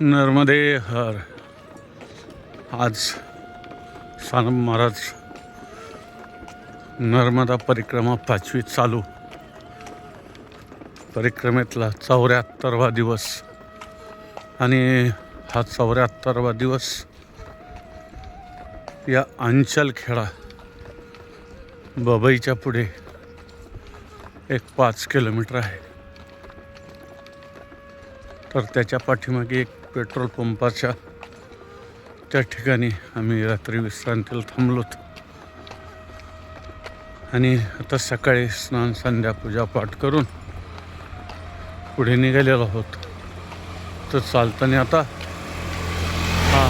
नर्मदे हर। आज सानम महाराज नर्मदा परिक्रमा पाचवी चालू। परिक्रमेतला चौऱ्याहत्तरवा दिवस। आणि हा चौऱ्याहत्तरवा दिवस या अंचलखेडा बबईच्या पुढे एक पाच किलोमीटर आहे. तर त्याच्या पाठीमागे एक पेट्रोल पंपाच्या त्या ठिकाणी आम्ही रात्री विश्रांतीला थांबलोत आणि आता सकाळी स्नान संध्या पूजा पाठ करून पुढे निघालेलो आहोत तर चालताना आता हा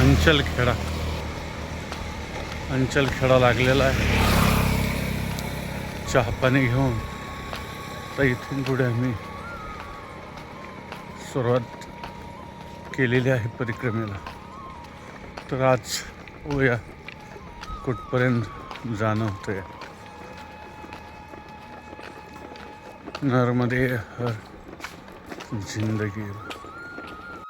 अंचलखेडा अंचलखेडा लागलेला आहे. चहा पाणी घेऊन तर इथून पुढे आम्ही सुरुवात केलेली आहे परिक्रमेला. तर आज होऊया कुठपर्यंत जाणं होतंय. नर्मदे हर जिंदगी.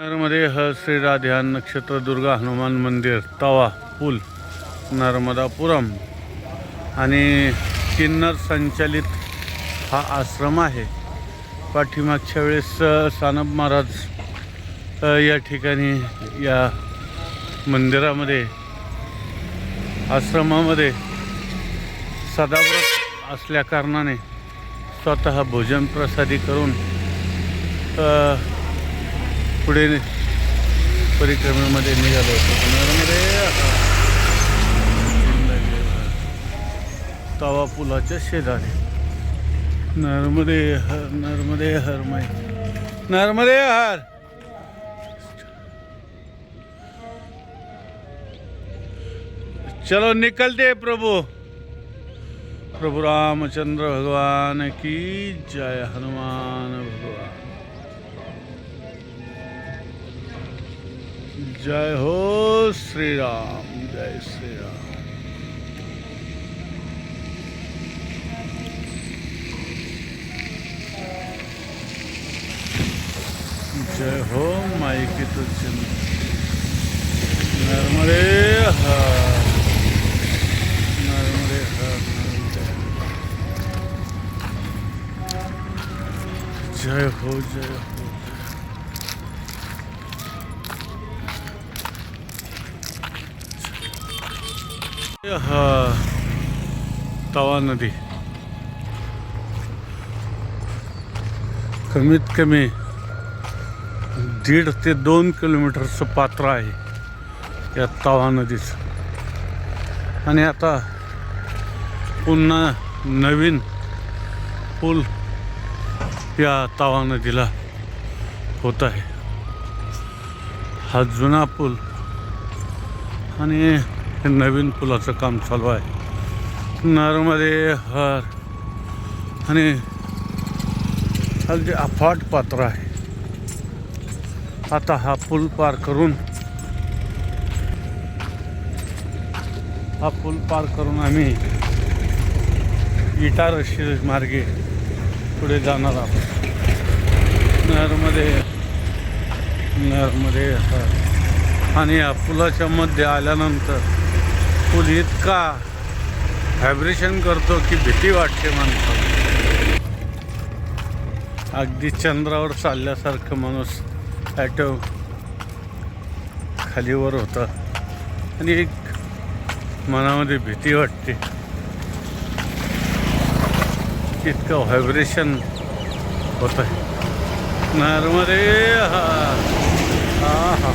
नर्मदे हर श्री राध्यान नक्षत्र दुर्गा हनुमान मंदिर तवा पूल नर्मदापुरम. आणि किन्नर संचालित हा आश्रम आहे. पाठीमागच्या वेळेस सानब सानप महाराज या ठिकाणी या मंदिरामध्ये आश्रमामध्ये सदाव्रत असल्याकारणाने स्वतः भोजन प्रसादी करून पुढे परिक्रमेमध्ये निघालो होतो. नर्मदे तवा पुलाच्या शेजारी. नर्मदे हर नर्मदे हर माई. नर्मदे हर! चलो निकलते प्रभु। प्रभु रामचंद्र भगवान की जय, हनुमान भगवान। जय हो श्री राम जय श्री राम जय हो माई की तुझी नर्मदे हर जय हो जय हो, हो. तवा नदी। कमीत कमी दीड ते दोन किलोमीटरचं पात्र आहे या तवा नदीचं. आणि आता पुन्हा नवीन पूल या तवा नदीला होत आहे. हा जुना पूल आणि हे नवीन पुलाचं काम चालू आहे. नर्मदे हर आणि अगदी अफाट पात्र आहे. आता हा पूल पार करून हा पूल पार करून आम्ही इटारशी मार्गे पुढे जाणार आहोत. नरमध्ये नरमध्ये आणि या पुलाच्या मध्ये आल्यानंतर पूल इतका व्हायब्रेशन करतो की भीती वाटते माणसाला. अगदी चंद्रावर चालल्यासारखं माणूस ॲटो खालीवर होता. आणि एक मनामध्ये भीती वाटते. इतकं व्हायब्रेशन होत आहे नर्मदे हा हा हा.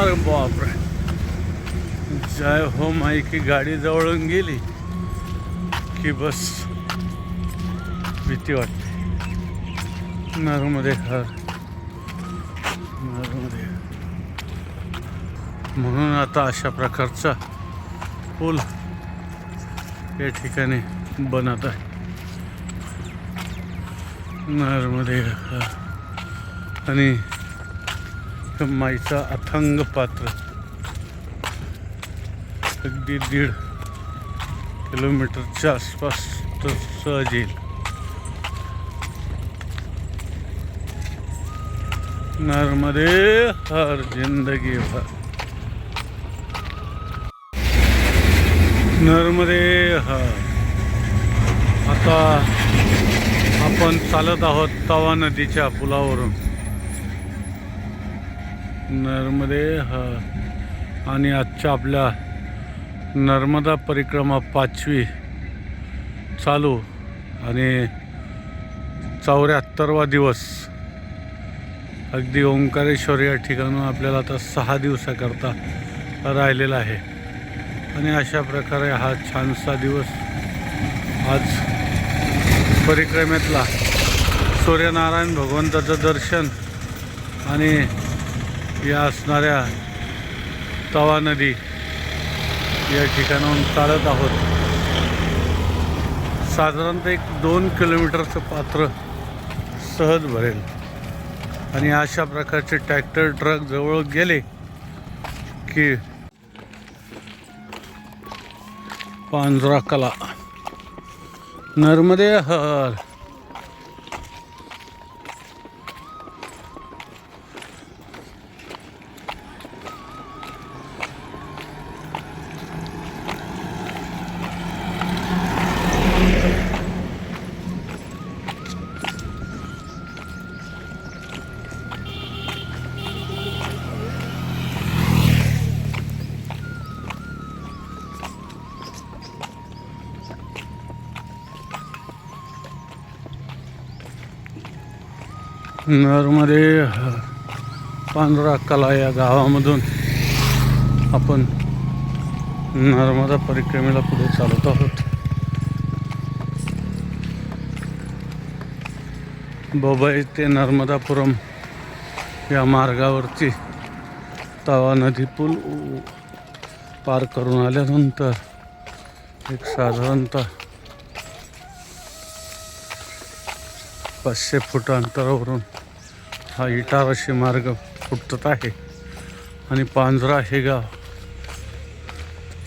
अरे बापरे. जय हो माई की गाडी जवळून गेली की बस. भीती वाटते. नर्मदे हर नर्मदे म्हणून आता अशा प्रकारचा पूल या ठिकाणी बनत आहे. नर्मदे आणि माईचा अथंग पात्र. अगदी दीड किलोमीटरच्या आसपास तर सहज येईल. नर्मदे हर जिंदगी भर. नर्मदे हर. आता आपण चालत आहोत तवा नदीच्या पुलावरून. नर्मदे ह. आणि आजच्या आपल्या नर्मदा परिक्रमा पाचवी चालू. आणि चौऱ्याहत्तरवा दिवस. अगदी ओंकारेश्वर या ठिकाणून आपल्याला आता सहा दिवसाकरता राहिलेला आहे. आणि अशा प्रकारे हा छानसा दिवस आज परिक्रमेतला सूर्यनारायण भगवंताचं दर्शन आणि या असणाऱ्या तवा नदी या ठिकाणाहून चालत आहोत. साधारणतः एक दोन किलोमीटरचं पात्र सहज भरेल. आणि अशा प्रकारचे ट्रॅक्टर ट्रक जवळ गेले की पांजरा कला. नर्मदे हर नर्मदे पांढरा कला या गावामधून आपण नर्मदा परिक्रमेला पुढे चालत आहोत. बबाई ते नर्मदापुरम या मार्गावरती तवा नदी पूल पार करून आल्यानंतर एक साधारणतः पाचशे फूट अंतरावरून हा इटारशी मार्ग फुटत आहे. आणि पांजरा हे गाव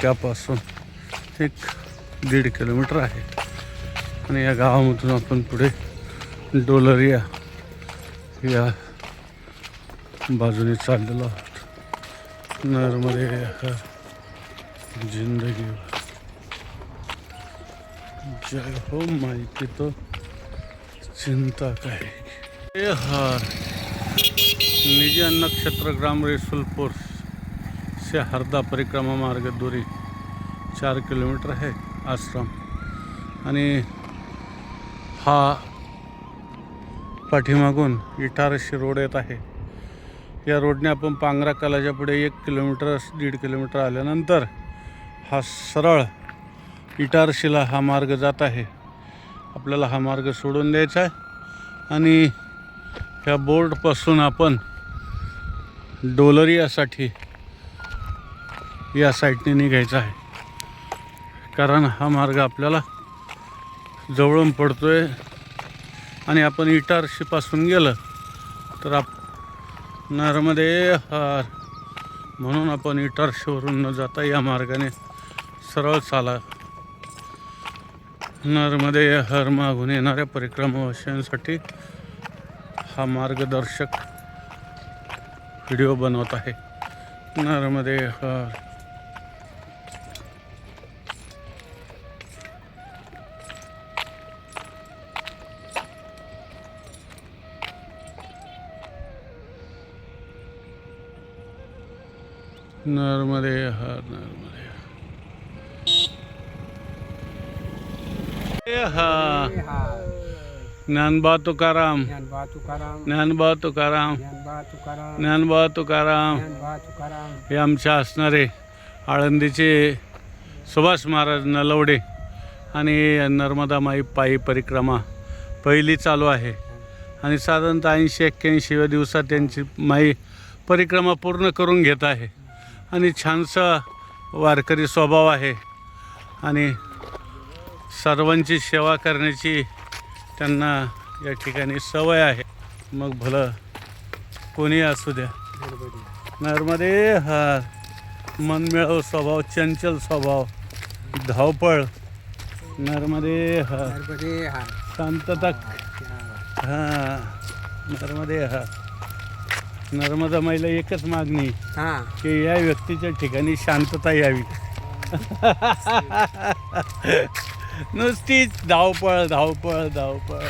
त्यापासून एक दीड किलोमीटर आहे. आणि या गावामधून आपण पुढे डोलरिया या बाजूने चाललेलो आहोत. नरमध्ये जिंदगी. जय हो माहिती तो चिंता काय हे हार. निजी नक्षत्र ग्राम रेसुल से हरदा परिक्रमा मार्ग दूरी चार किलोमीटर आहे आश्रम। आणि हा पाठीमागून इटारशी रोड येत आहे। या रोडने आपण पांगरा कलाच्या पुढे एक किलोमीटर दीड किलोमीटर आल्यानंतर हा सरळ इटारशीला हा मार्ग जात आहे। आपल्याला हा मार्ग सोडून द्यायचा आहे आणि ह्या बोर्डपासून आपण डोलरियासाठी या साईडने निघायचं आहे. कारण हा मार्ग आपल्याला जवळून पडतो आहे आणि आपण इटारशीपासून गेलं तर आप नर्मदे हार म्हणून आपण इटारशीवरून न जाता या मार्गाने सरळ चाला. नर्मदे हर मागून येणाऱ्या परिक्रमावासियांसाठी हा मार्गदर्शक व्हिडिओ बनवत आहे. नर्मदे हर नर्मदे हर नर्मदे हर ज्ञानबा तुकाराम ज्ञानबा तुकाराम ज्ञानबा तुकाराम ज्ञानबा तुकाराम ज्ञानबा तुकाराम ज्ञानबा तुकाराम हे आमच्या असणारे आळंदीचे सुभाष महाराज नलवडे आणि नर्मदा माई पायी परिक्रमा पहिली चालू आहे. आणि साधारणतः ऐंशी एक्क्याऐंशीव्या दिवसात त्यांची माई परिक्रमा पूर्ण करून घेत आहे. आणि छानसा वारकरी स्वभाव आहे. आणि सर्वांची सेवा करण्याची त्यांना या ठिकाणी सवय आहे. मग भलं कोणी असू द्या. नर्मदे हा मनमिळाव स्वभाव चंचल स्वभाव धावपळ. नर्मदे हा हा. शांतता. हा. हा नर्मदे हा. नर्मदा माईला एकच मागणी हा. की या व्यक्तीच्या ठिकाणी शांतता यावी. नुसतीच धावपळ धावपळ धावपळ.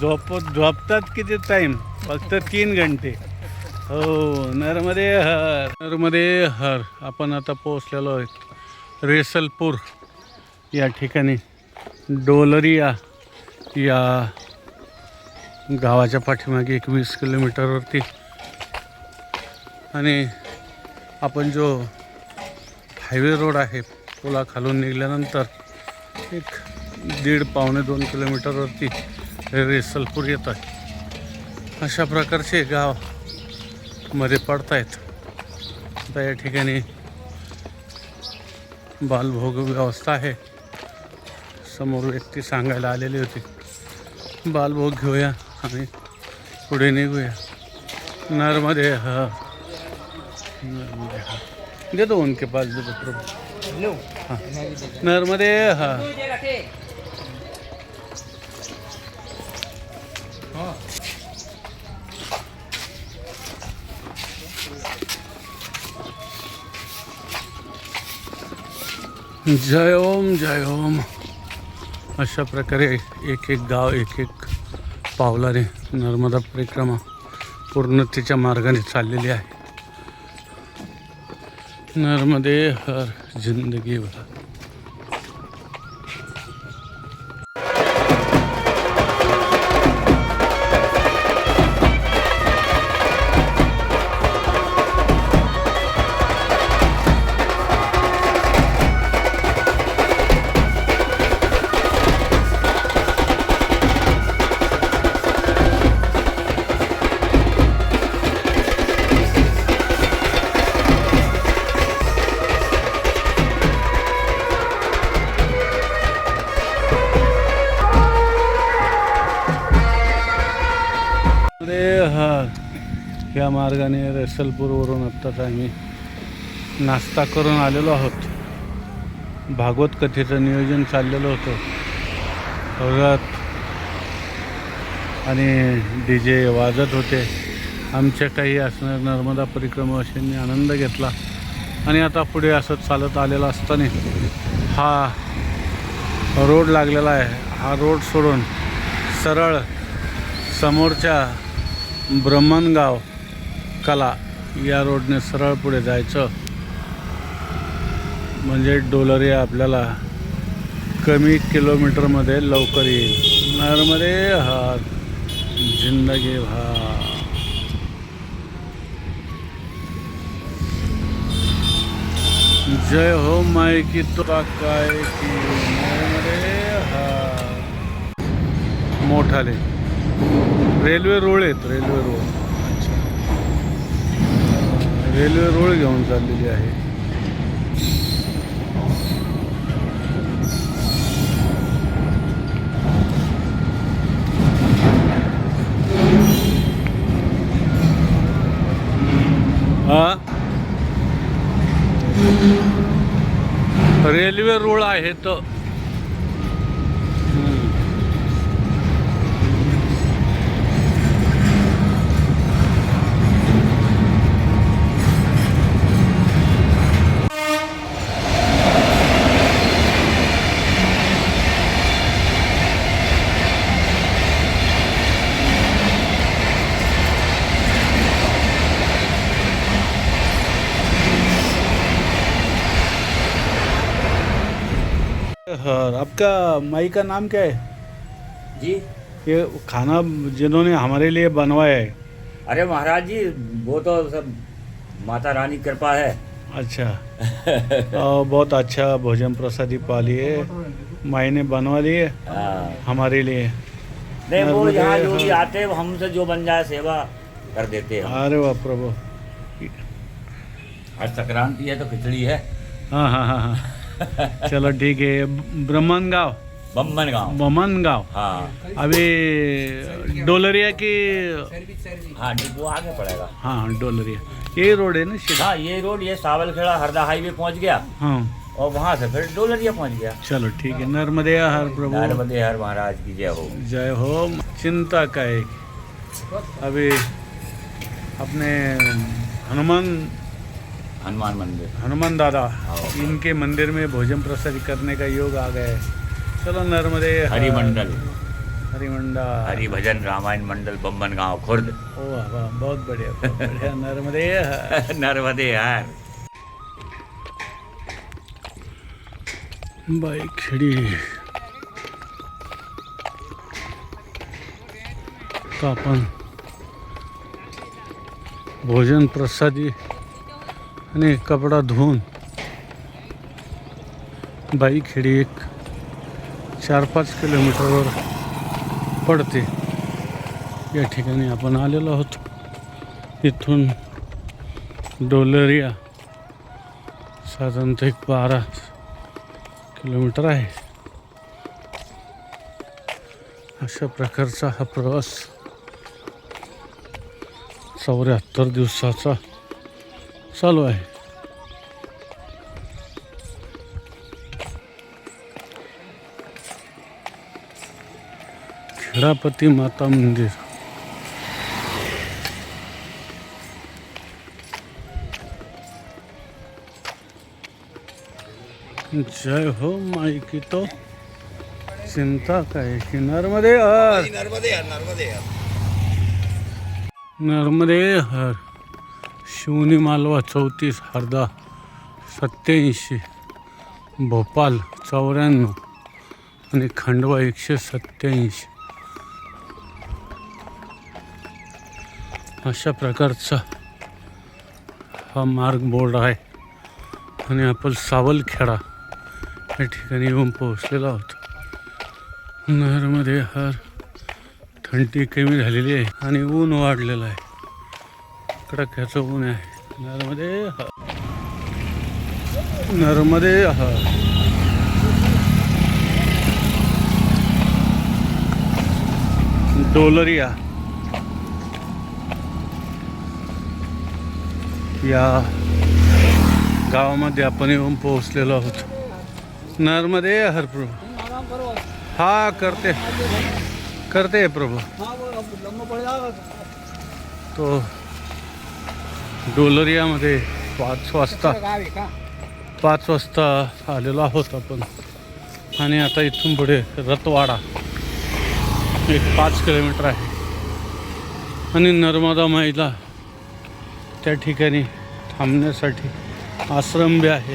झोप झोपतात किती टाईम फक्त तीन घंटे. हो नर्मदे हर. नर्मदे हर. आपण आता पोहोचलेलो आहोत रेसलपूर. या ठिकाणी डोलरिया या गावाच्या पाठीमागे एक वीस किलोमीटरवरती आणि आपण जो हायवे रोड आहे पुला खालून निघाल्यानंतर एक दीड पावणे दोन किलोमीटरवरती रेसलपूर येत आहे. अशा प्रकारचे गावमध्ये पडतायत. आता या ठिकाणी बालभोग व्यवस्था आहे. समोर व्यक्ती सांगायला आलेली होती. बालभोग घेऊया आणि पुढे निघूया. नर्मदे हा. नर्मदे हा. दे दो उनके पास दे प्रभू. नर्मदे हा. जय ओम जय ओम अशा प्रकारे एक एक गाव एक एक पावलाने नर्मदा परिक्रमा पूर्णतेच्या मार्गाने चाललेली आहे. नर्मदे हर जिंदगी भर मार्गाने रसलपूरवरून आत्ताच आम्ही नाश्ता करून आलेलो आहोत. भागवत कथेचं नियोजन चाललेलं होतं. परत आणि डी जे वाजत होते. आमच्या काही असणार नर्मदा परिक्रमावासींनी आनंद घेतला. आणि आता पुढे असं चालत आलेलं असताना हा रोड लागलेला आहे. हा रोड सोडून सरळ समोरच्या ब्रह्मणगाव कला या रोडने सरळ पुढे जायचं. म्हणजे डोलरी आपल्याला कमी किलोमीटरमध्ये लवकर येईल. नर्मदे हा जिंदगी भा जय हो माय की तुला काय की नर्मदे हा मोठाले. रेल्वे रोड आहेत रेल्वे रोड. रेल्वे रोड घेऊन चाललेली आहे. रेल्वे रोड आहे तर आपका माई का नाम क्या है? जी। ये खाना जिन्होंने हमारे लिए बनवाया है। अरे महाराज जी वो तो सब माता रानी कृपा है। अच्छा। और बहुत अच्छा भोजन प्रसादी पा लिए माई ने बनवा लिए हाँ। हमारे लिए। नहीं वो यहाँ जो भी हाँ। आते हैं हमसे जो बन जाए सेवा कर देते हैं अरे वाह प्रभु। आज संक्रांति है तो खिचड़ी है। हाँ हाँ हाँ हाँ। चलो ठीक है ब्रह्मन गाँव बम्बन गाँव बमन गाँव हाँ। अभी डोलरिया की हाँ डिपो आगे पड़ेगा। हाँ डोलरिया। ये रोड है ना सीधा हाँ ये रोड ये सावलखेड़ा हरदा हाईवे पहुँच गया। हाँ। और वहाँ से फिर डोलरिया पहुँच गया। चलो ठीक है नर्मदे हर प्रभु। नर्मदे हर महाराज की जय हो। जय हो चिंता का एक। अभी अपने हनुमान हनुमान मंदिर। हनुमान दादा। इनके मंदिर में भोजन प्रसाद करने का योग आ गया है। चलो नर्मदे हर- हरिमंडल हरिमंडल हरि भजन रामायण मंडल बम्बन गाँव खुर्द। ओ वाह बहुत बढ़िया बढ़िया नर्मदे। नर्मदे यार बाईक खड़ी तर आपण भोजन प्रसादी आणि कपडा धुवून बाईक खेडी एक चार पाच किलोमीटरवर पडते या ठिकाणी आपण आलेलो आहोत इथून डोलरिया साधारणतः एक बारा किलोमीटर आहे अशा प्रकारचा हा प्रवास चौऱ्याहत्तर दिवसाचा चालू आहे खेडापती माता मंदिर। जय हो माई की तो चिंता काय हर नर्मदे हर। नर्मदे हर। शिवनी मालवा चौतीस हरदा सत्याऐंशी भोपाल चौऱ्याण्णव आणि खंडवा एकशे सत्याऐंशी अशा प्रकारचा हा मार्ग बोर्ड आहे आणि आपण सावलखेडा या ठिकाणी येऊन पोहोचलेलो आहोत. नहरमध्ये हर थंडी कमी झालेली आहे आणि ऊन वाढलेलं आहे. कडक्याचं ऊन आहे. नरमध्ये हर नरमध्ये हर डोलरिया या. गावामध्ये आपण येऊन पोहोचलेलो आहोत. नर्मदे हर प्रभू. हा करते. करते प्रभू. तो डोलरियामध्ये पाच वाजता पाच वाजता आलेलो आहोत आपण. आणि आता इथून पुढे रतवाडा. एक पाच किलोमीटर आहे. आणि नर्मदा माईला त्या ठिकाणी थांबण्यासाठी आश्रम बी आहे.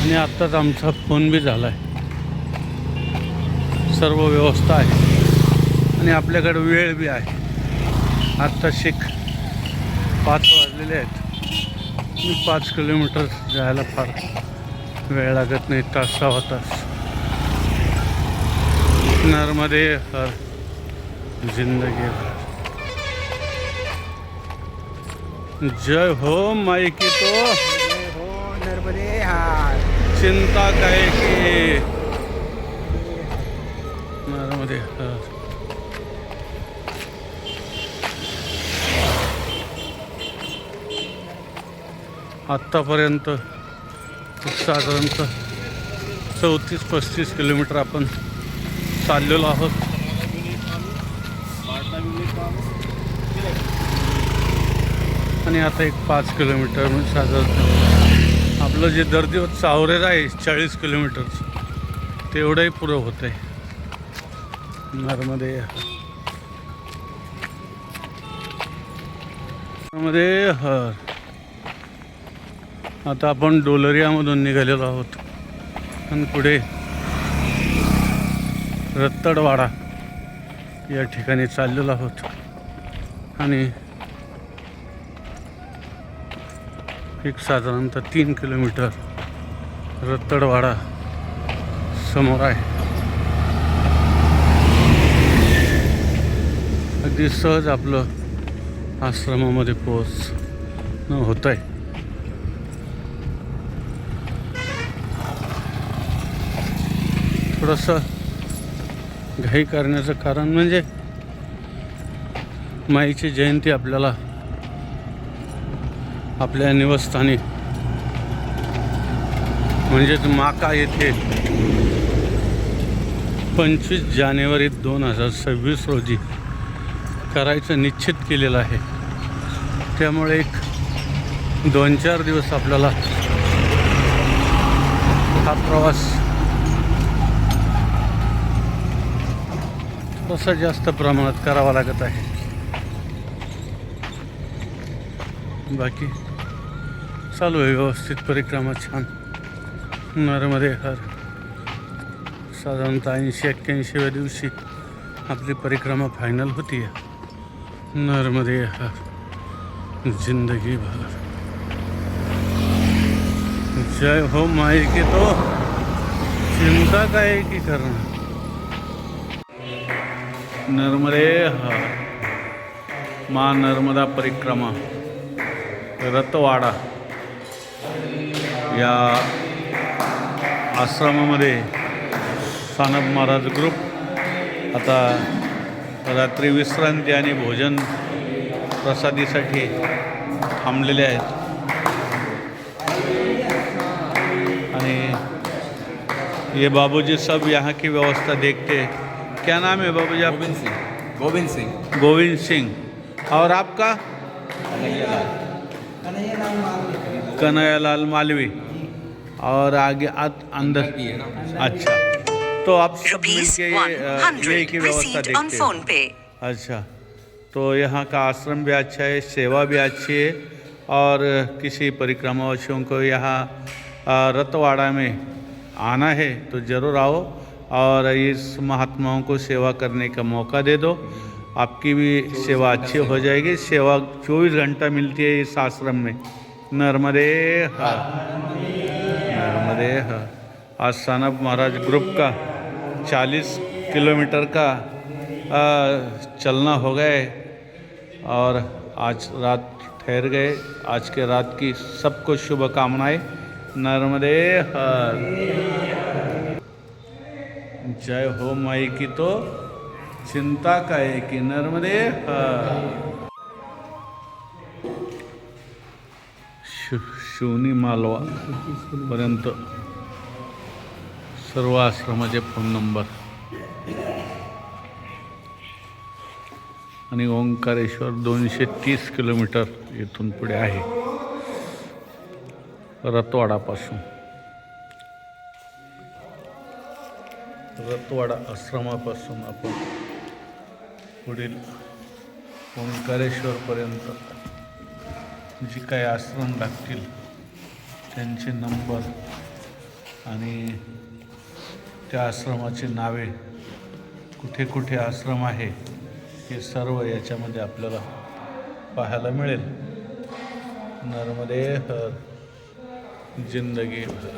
आणि आत्ताच आमचा फोन बी झाला आहे सर्व व्यवस्था आहे. आणि आपल्याकडे वेळ बी आहे. आत्ता शिक. पाच वाजलेले आहेत. पाच किलोमीटर जायला फार वेळ लागत नाही तास सहा तास नर्मदे हर जिंदगी जय हो माई की तो. हो नर्मदे हार चिंता काय की? नर्मदे हर आत्तापर्यंत साधारणतः चौतीस पस्तीस किलोमीटर आपण चाललेलो आहोत. आणि आता एक पाच किलोमीटर म्हणजे साधारण आपलं जे दर दिवस आहे चाळीस किलोमीटरचं तेवढंही पुरं होत आहे. नर्मदे. नर्मदे हर. आता आपण डोलरियामधून निघालेलो आहोत. आणि पुढे रत्तडवाडा या ठिकाणी चाललेलो आहोत. आणि एक साधारणतः तीन किलोमीटर रत्तडवाडा समोर आहे. अगदी सहज आपलं आश्रमामध्ये पोहोच होत आहे थोडंसं घाई करण्याचं कारण म्हणजे माईची जयंती आपल्याला आपल्या निवासस्थानी म्हणजेच माका येथे पंचवीस जानेवारी दोन हजार सव्वीस रोजी करायचं निश्चित केलेलं आहे. त्यामुळे एक दोन चार दिवस आपल्याला हा प्रवास थोडासा जास्त प्रमाणात करावा लागत आहे. बाकी चालू आहे व्यवस्थित, परिक्रमा छान. नर्मदे हर साधारणतः ऐंशी एक्क्याऐंशीव्या दिवशी आपली परिक्रमा फायनल होती आहे नर्मदे हर ज़िंदगी भर. जय हो माई की तो. चिंता की करणार नर्मदे हर माँ नर्मदा परिक्रमा. रतवाडा या आश्रमामध्ये सानप महाराज ग्रुप आता रात्री विश्रांती आणि भोजन प्रसादीसाठी थांबलेले आहेत. आणि ये बाबूजी सब यहाँ की व्यवस्था देखते. क्या नाम है बाबूजी आप गोविंद सिंह। गोविंद सिंह। गोविंद सिंह। और आपका? कन्हैयालाल मालवी। और आगे अंदर। अच्छा। तो आप सब मिलके ये, 100 यही की व्यवस्था देखते हैं. अच्छा। तो यहाँ का आश्रम भी अच्छा है सेवा भी अच्छी है। और किसी परिक्रमावासियों को यहाँ रतवाड़ा में आना है तो ज़रूर आओ। और इस महात्माओं को सेवा करने का मौका दे दो। आपकी भी सेवा अच्छी हो जाएगी। सेवा 24 घंटा मिलती है इस आश्रम में। नर्मदे नर्मदे आज सानप महाराज ग्रुप का 40 किलोमीटर का आ, चलना हो गए और आज रात ठहर गए। आज के रात की सबको शुभकामनाएँ। नर्मदे हर। जय हो माई की तो चिंता काय की नर्मदे शिवनी मालवा पर्यंत सर्व आश्रमाचे फोन नंबर आणि ओंकारेश्वर दोनशे तीस किलोमीटर इथून पुढे आहे रतवाडापासून. रतवाडा आश्रमापासून आपण पुढील ओंकारेश्वरपर्यंत जी काही आश्रम लागतील त्यांचे नंबर आणि त्या आश्रमाची नावे कुठे कुठे आश्रम आहे हे सर्व याच्यामध्ये आपल्याला पाहायला मिळेल. नर्मदे हर जिंदगी भर.